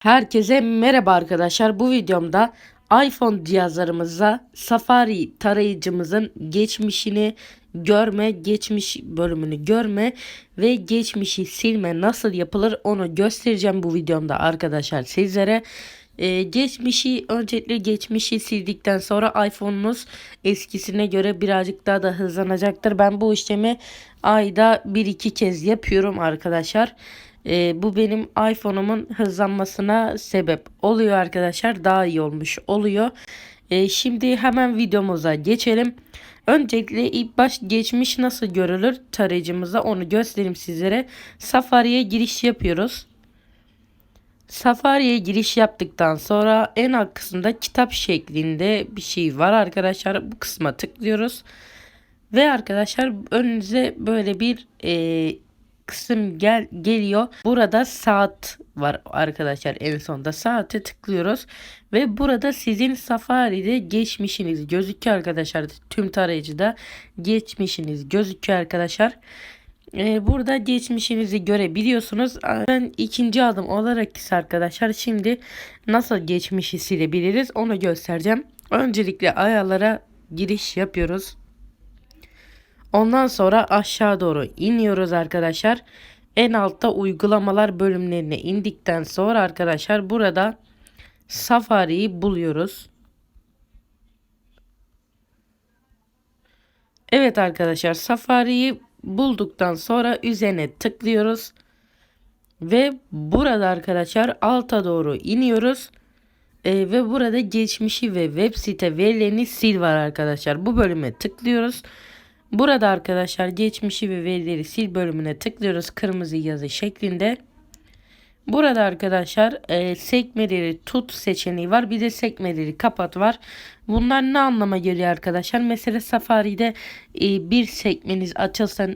Herkese merhaba arkadaşlar. Bu videomda iPhone cihazlarımıza Safari tarayıcımızın geçmişini görme, geçmiş bölümünü görme ve geçmişi silme nasıl yapılır onu göstereceğim bu videomda arkadaşlar sizlere. Ee, geçmişi öncelikle geçmişi sildikten sonra iPhone'unuz eskisine göre birazcık daha da hızlanacaktır. Ben bu işlemi ayda 1-2 kez yapıyorum arkadaşlar. Ee, bu benim iPhone'umun hızlanmasına sebep oluyor arkadaşlar. Daha iyi olmuş oluyor. Ee, şimdi hemen videomuza geçelim. Öncelikle ilk baş geçmiş nasıl görülür tarayıcımıza onu göstereyim sizlere. Safari'ye giriş yapıyoruz. Safari'ye giriş yaptıktan sonra en alt kısımda kitap şeklinde bir şey var arkadaşlar. Bu kısma tıklıyoruz. Ve arkadaşlar önünüze böyle bir e, kısım gel geliyor. Burada saat var arkadaşlar en sonda saate tıklıyoruz ve burada sizin Safari'de geçmişiniz gözüküyor arkadaşlar. Tüm tarayıcıda geçmişiniz gözüküyor arkadaşlar. Ee, burada geçmişinizi görebiliyorsunuz. Ben ikinci adım olarak ise arkadaşlar şimdi nasıl geçmişi silebiliriz onu göstereceğim. Öncelikle ayarlara giriş yapıyoruz. Ondan sonra aşağı doğru iniyoruz arkadaşlar. En altta uygulamalar bölümlerine indikten sonra arkadaşlar burada Safari'yi buluyoruz. Evet arkadaşlar Safari'yi bulduktan sonra üzerine tıklıyoruz. Ve burada arkadaşlar alta doğru iniyoruz. Ee, ve burada geçmişi ve web site verilerini sil var arkadaşlar. Bu bölüme tıklıyoruz. Burada arkadaşlar geçmişi ve verileri sil bölümüne tıklıyoruz kırmızı yazı şeklinde. Burada arkadaşlar e, sekmeleri tut seçeneği var. Bir de sekmeleri kapat var. Bunlar ne anlama geliyor arkadaşlar? Mesela Safari'de e, bir sekmeniz açılsa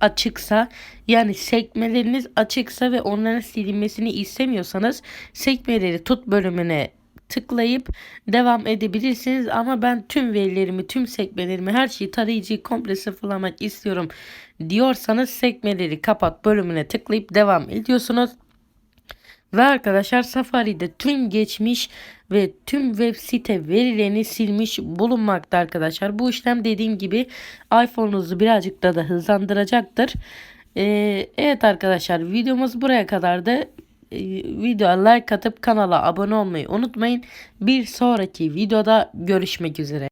açıksa yani sekmeleriniz açıksa ve onların silinmesini istemiyorsanız sekmeleri tut bölümüne tıklayıp devam edebilirsiniz. Ama ben tüm verilerimi, tüm sekmelerimi, her şeyi tarayıcıyı komple sıfırlamak istiyorum diyorsanız sekmeleri kapat bölümüne tıklayıp devam ediyorsunuz. Ve arkadaşlar Safari'de tüm geçmiş ve tüm web site verilerini silmiş bulunmakta arkadaşlar. Bu işlem dediğim gibi iPhone'unuzu birazcık da da hızlandıracaktır. Ee, evet arkadaşlar videomuz buraya kadardı. Ee, videoya like atıp kanala abone olmayı unutmayın. Bir sonraki videoda görüşmek üzere.